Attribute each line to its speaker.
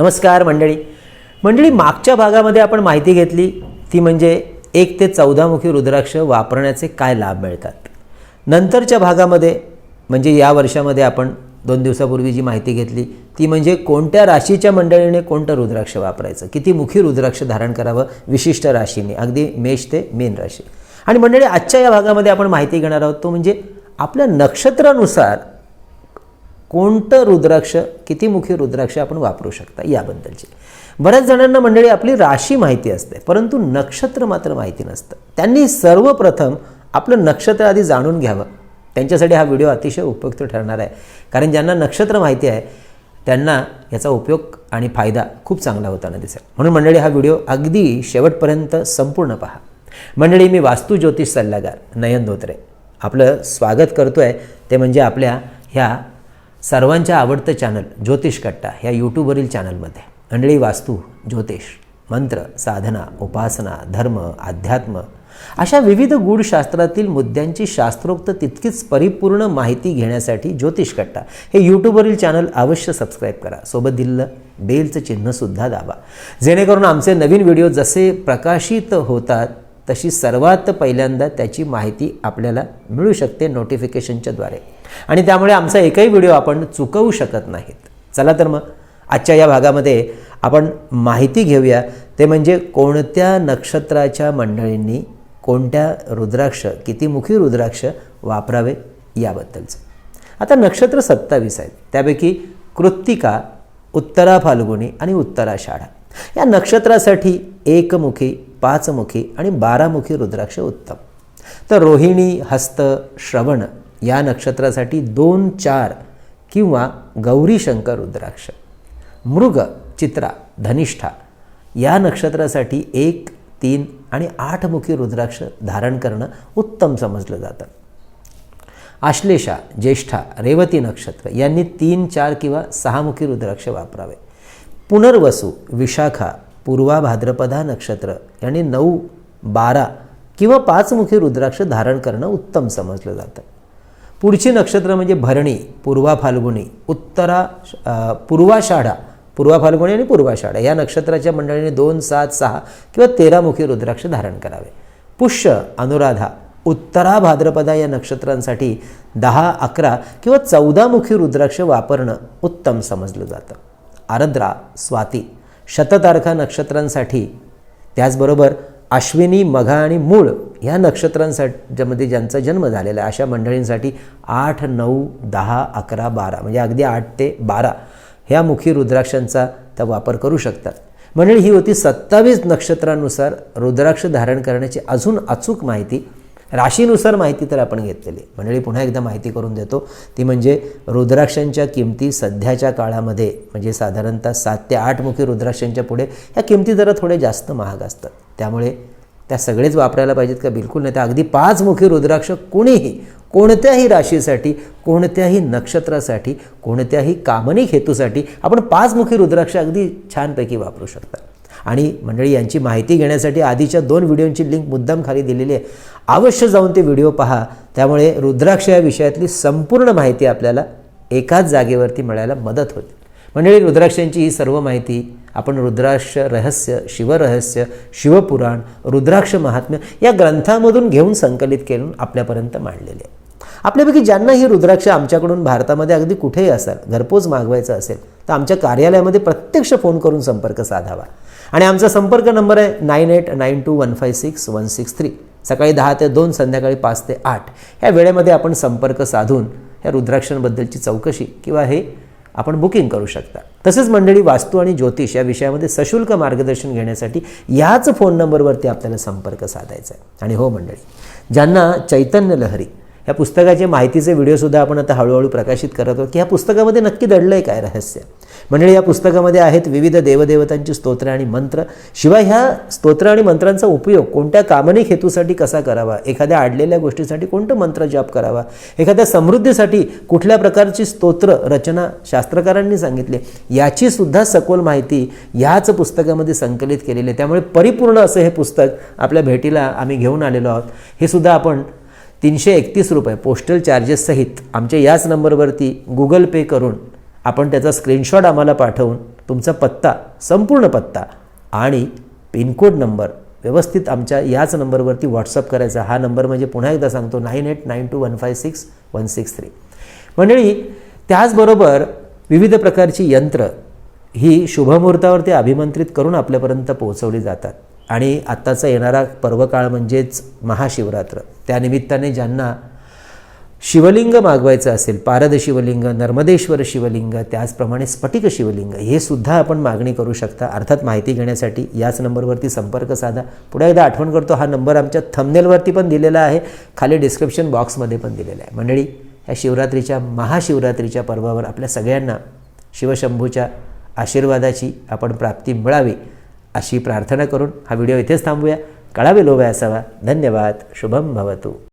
Speaker 1: नमस्कार मंडळी. मंडळी मागच्या भागामध्ये आपण माहिती घेतली ती म्हणजे एक ते चौदामुखी रुद्राक्ष वापरण्याचे काय लाभ मिळतात? नंतरच्या भागामध्ये म्हणजे या वर्षामध्ये आपण दोन दिवसापूर्वी जी माहिती घेतली ती म्हणजे कोणत्या राशीच्या मंडळीने कोणतं रुद्राक्ष वापरायचं? किती मुखी रुद्राक्ष धारण करावं विशिष्ट राशीने? अगदी मेष ते मीन राशी. आणि मंडळी आजच्या या भागामध्ये आपण माहिती घेणार आहोत तो म्हणजे आपल्या नक्षत्रानुसार कोणतं रुद्राक्ष किती मुखी रुद्राक्ष आपण वापरू शकता याबद्दलची. बऱ्याच जणांना मंडळी आपली राशी माहिती असते परंतु नक्षत्र मात्र माहिती नसतं. त्यांनी सर्वप्रथम आपलं नक्षत्र आधी जाणून घ्यावं. त्यांच्यासाठी हा व्हिडिओ अतिशय उपयुक्त ठरणार आहे. कारण ज्यांना नक्षत्र माहिती आहे त्यांना याचा उपयोग आणि फायदा खूप चांगला होताना दिसेल. म्हणून मंडळी हा व्हिडिओ अगदी शेवटपर्यंत संपूर्ण पहा. मंडळी मी वास्तू ज्योतिष सल्लागार नयन धोत्रे. आपलं स्वागत करतो आहे ते म्हणजे आपल्या ह्या सर्वांच्या आवडतं चॅनल ज्योतिष कट्टा ह्या यूट्यूबवरील चॅनलमध्ये मंडळी वास्तू ज्योतिष मंत्र साधना उपासना धर्म अध्यात्म अशा विविध गूढशास्त्रातील मुद्द्यांची शास्त्रोक्त तितकीच परिपूर्ण माहिती घेण्यासाठी ज्योतिष कट्टा हे यूट्यूबवरील चॅनल अवश्य सबस्क्राईब करा. सोबत दिलेलं बेलचं चिन्हसुद्धा दाबा. जेणेकरून आमचे नवीन व्हिडिओ जसे प्रकाशित होतात तशी सर्वात पहिल्यांदा त्याची माहिती आपल्याला मिळू शकते नोटिफिकेशनच्याद्वारे आणि त्यामुळे आमचा एकही व्हिडिओ आपण चुकवू शकत नाहीत. चला तर मग आजच्या या भागामध्ये आपण माहिती घेऊया. ते म्हणजे कोणत्या नक्षत्राच्या मंडळींनी कोणत्या रुद्राक्ष किती मुखी रुद्राक्ष वापरावे याबद्दलचं आता नक्षत्र सत्तावीस आहेत. त्यापैकी कृत्तिका उत्तरा फाल्गुनी आणि उत्तराषाढा या नक्षत्रासाठी एकमुखी पाचमुखी आणि बारामुखी रुद्राक्ष उत्तम. तर रोहिणी हस्त श्रवण या नक्षत्रासाठी दोन चार किंवा गौरीशंकर रुद्राक्ष मृग चित्रा धनिष्ठा या नक्षत्रासाठी एक तीन आणि आठमुखी रुद्राक्ष धारण करणं उत्तम समजलं जातं. आश्लेषा ज्येष्ठा रेवती नक्षत्र यांनी तीन चार किंवा सहामुखी रुद्राक्ष वापरावे. पुनर्वसू विशाखा पूर्वा भाद्रपदा नक्षत्र यांनी नऊ बारा किंवा पाचमुखी रुद्राक्ष धारण करणं उत्तम समजलं जातं. पुढची नक्षत्र म्हणजे भरणी पूर्वा फाल्गुनी उत्तरा पूर्वाषाढा पूर्वा फाल्गुनी आणि पूर्वाषाढा या नक्षत्राच्या मंडळीने दोन सात सहा किंवा तेरामुखी रुद्राक्ष धारण करावे. पुष्य अनुराधा उत्तरा भाद्रपदा या नक्षत्रांसाठी दहा अकरा किंवा चौदामुखी रुद्राक्ष वापरणं उत्तम समजलं जातं. आरद्रा स्वाती शततारखा नक्षत्रांसाठी त्याचबरोबर अश्विनी मघा आणि मूळ ह्या नक्षत्रांसाच्यामध्ये ज्यांचा जन्म झालेला आहे अशा मंडळींसाठी आठ नऊ दहा अकरा बारा म्हणजे अगदी आठ ते बारा ह्या मुखी रुद्राक्षांचा त्या वापर करू शकतात. मंडळी ही होती सत्तावीस नक्षत्रानुसार रुद्राक्ष धारण करण्याची अजून अचूक माहिती. राशीनुसार माहिती तर आपण घेतलेली. मंडळी पुन्हा एकदा माहिती करून देतो. ती म्हणजे रुद्राक्षांच्या किमती सध्याच्या काळामध्ये म्हणजे साधारणतः सात ते आठ मुखी रुद्राक्षांच्या पुढे ह्या किमती जरा थोडे जास्त महाग असतात. त्यामुळे त्या सगळेच वापरायला पाहिजेत का? बिलकुल नाही. तर अगदी पाच मुखी रुद्राक्ष कोणीही कोणत्याही राशीसाठी कोणत्याही नक्षत्रासाठी कोणत्याही कामनिक हेतूसाठी आपण पाच मुखी रुद्राक्ष अगदी छानपैकी वापरू शकता. आणि मंडळी यांची माहिती घेण्यासाठी आधीच्या दोन व्हिडिओंची लिंक मुद्दाम खाली दिलेली आहे. अवश्य जाऊन ते व्हिडिओ पहा. त्यामुळे रुद्राक्ष या विषयातली संपूर्ण माहिती आपल्याला एकाच जागेवरती मिळायला मदत होते. मंडळी रुद्राक्षांची ही सर्व माहिती आपण रुद्राक्ष रहस्य शिवरहस्य शिवपुराण रुद्राक्ष महात्म्य या ग्रंथामधून घेऊन संकलित करून आपल्यापर्यंत मांडलेले आहे आपल्यापैकी ज्यांना ही रुद्राक्ष आमच्याकडून भारतामध्ये अगदी कुठेही असाल घरपोच मागवायचं असेल तर आमच्या कार्यालयामध्ये प्रत्यक्ष फोन करून संपर्क साधावा. आणि आमचा संपर्क नंबर आहे nine eight nine two one five six one six three. सकाळी दहा ते दोन संध्याकाळी पाच ते आठ. ह्या वेळेमध्ये आपण संपर्क साधून ह्या रुद्राक्षांबद्दलची चौकशी किंवा हे आपण बुकिंग करू शकता. तसेच मंडळी वास्तू आणि ज्योतिष या विषयामध्ये सशुल्क मार्गदर्शन घेण्यासाठी याच फोन नंबरवरती आपल्याला संपर्क साधायचा आहे. आणि हो मंडळी ज्यांना चैतन्य लहरी या पुस्तकाचे माहितीचे व्हिडिओसुद्धा आपण आता हळूहळू प्रकाशित करत आहोत. की ह्या पुस्तकामध्ये नक्की दडलं आहे काय रहस्य? म्हणजे या पुस्तकामध्ये आहेत विविध देवदेवतांची स्तोत्र आणि मंत्र. शिवाय ह्या स्तोत्र आणि मंत्रांचा उपयोग कोणत्या कामनिक हेतूसाठी कसा करावा? एखाद्या आडलेल्या गोष्टीसाठी कोणतं मंत्र जाप करावा? एखाद्या समृद्धीसाठी कुठल्या प्रकारची स्तोत्र रचना शास्त्रकारांनी सांगितले? याची सुद्धा सखोल माहिती याच पुस्तकामध्ये संकलित केलेली आहे. त्यामुळे परिपूर्ण असं हे पुस्तक आपल्या भेटीला आम्ही घेऊन आलेलो आहोत. हे सुद्धा आपण तीनशे एकतीस रुपये पोस्टल चार्जेससहित आमच्या याच नंबरवरती गुगल पे करून आपण त्याचा स्क्रीनशॉट आम्हाला पाठवून तुमचा पत्ता संपूर्ण पत्ता आणि पिनकोड नंबर व्यवस्थित आमच्या याच नंबरवरती व्हॉट्सअप करायचा. हा नंबर म्हणजे पुन्हा एकदा सांगतो nine eight nine two one five six one six three. मंडळी त्याचबरोबर विविध प्रकारची यंत्र ही शुभमुहूर्तावरती अभिमंत्रित करून आपल्यापर्यंत पोहोचवली जातात. आणि आत्ताचा येणारा पर्वकाळ म्हणजेच महाशिवरात्र. त्यानिमित्ताने ज्यांना शिवलिंग मागवायचं असेल पारद शिवलिंग नर्मदेश्वर शिवलिंग त्याचप्रमाणे स्फटिक शिवलिंग हे सुद्धा आपण मागणी करू शकता. अर्थात माहिती घेण्यासाठी याच नंबरवरती संपर्क साधा. पुढे एकदा आठवण करतो हा नंबर आमच्या थंबनेलवरती पण दिलेला आहे. खाली डिस्क्रिप्शन बॉक्समध्ये पण दिलेला आहे. मंडळी या शिवरात्रीच्या महाशिवरात्रीच्या पर्वावर आपल्या सगळ्यांना शिवशंभूच्या आशीर्वादाची आपण प्राप्ती मिळावी. अशी प्रार्थना करून हा व्हिडिओ इथेच थांबूया. कळावे लोभे असावा धन्यवाद. शुभम भवतो.